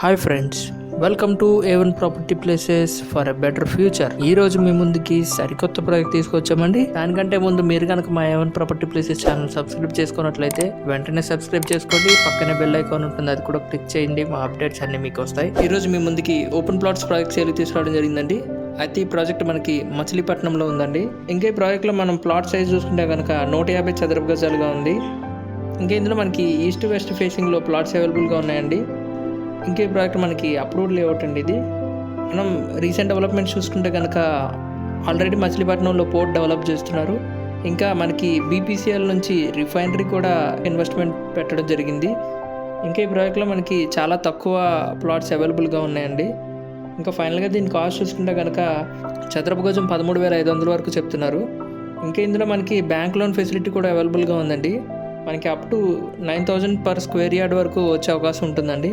Hi friends welcome to A one property places for a better future ఈ రోజు మీ ముందుకి సరికొత్త ప్రాజెక్ట్ తీసుకొచ్చామండి. దానికంటే ముందు మీరు కనుక మా A one property places channel subscribe చేసుకున్నట్లయితే వెంటనే సబ్స్క్రైబ్ చేసుకోండి. పక్కనే బెల్ ఐకాన్ ఉంటుంది అది కూడా క్లిక్ చేయండి. మా అప్డేట్స్ అన్ని మీకు వస్తాయి. ఈ రోజు మీ ముందుకి ఓపెన్ ప్లాట్స్ ప్రాజెక్ట్ సేల్ తీసుకురావడం జరిగిందండి. అయితే ఈ ప్రాజెక్ట్ మనకి మచిలీపట్నంలో ఉందండి. ఇంకా ఈ ప్రాజెక్ట్లో మనం ప్లాట్ సైజ్ చూసుకుంటే కనుక నూట యాభై చదరపు గజాలుగా ఉంది. ఇంకా ఇందులో మనకి ఈస్ట్ వెస్ట్ ఫేసింగ్లో ప్లాట్స్ అవైలబుల్గా ఉన్నాయండి. ఇంకే ప్రోడక్ట్ మనకి అప్రూవ్డ్ లేఅవుట్ అండి ఇది. మనం రీసెంట్ డెవలప్మెంట్ చూసుకుంటే కనుక ఆల్రెడీ మచిలీపట్నంలో పోర్ట్ డెవలప్ చేస్తున్నారు. ఇంకా మనకి బీపీసీఎల్ నుంచి రిఫైనరీ కూడా ఇన్వెస్ట్మెంట్ పెట్టడం జరిగింది. ఇంకా ఈ ప్రాజెక్ట్లో మనకి చాలా తక్కువ ప్లాట్స్ అవైలబుల్గా ఉన్నాయండి. ఇంకా ఫైనల్గా దీని కాస్ట్ చూసుకుంటే కనుక చదరపు గజం పదమూడు వేల ఐదు వందల వరకు చెప్తున్నారు. ఇంకా ఇందులో మనకి బ్యాంక్ లోన్ ఫెసిలిటీ కూడా అవైలబుల్గా ఉందండి. మనకి up to nine thousand per square yard వరకు వచ్చే అవకాశం ఉంటుందండి.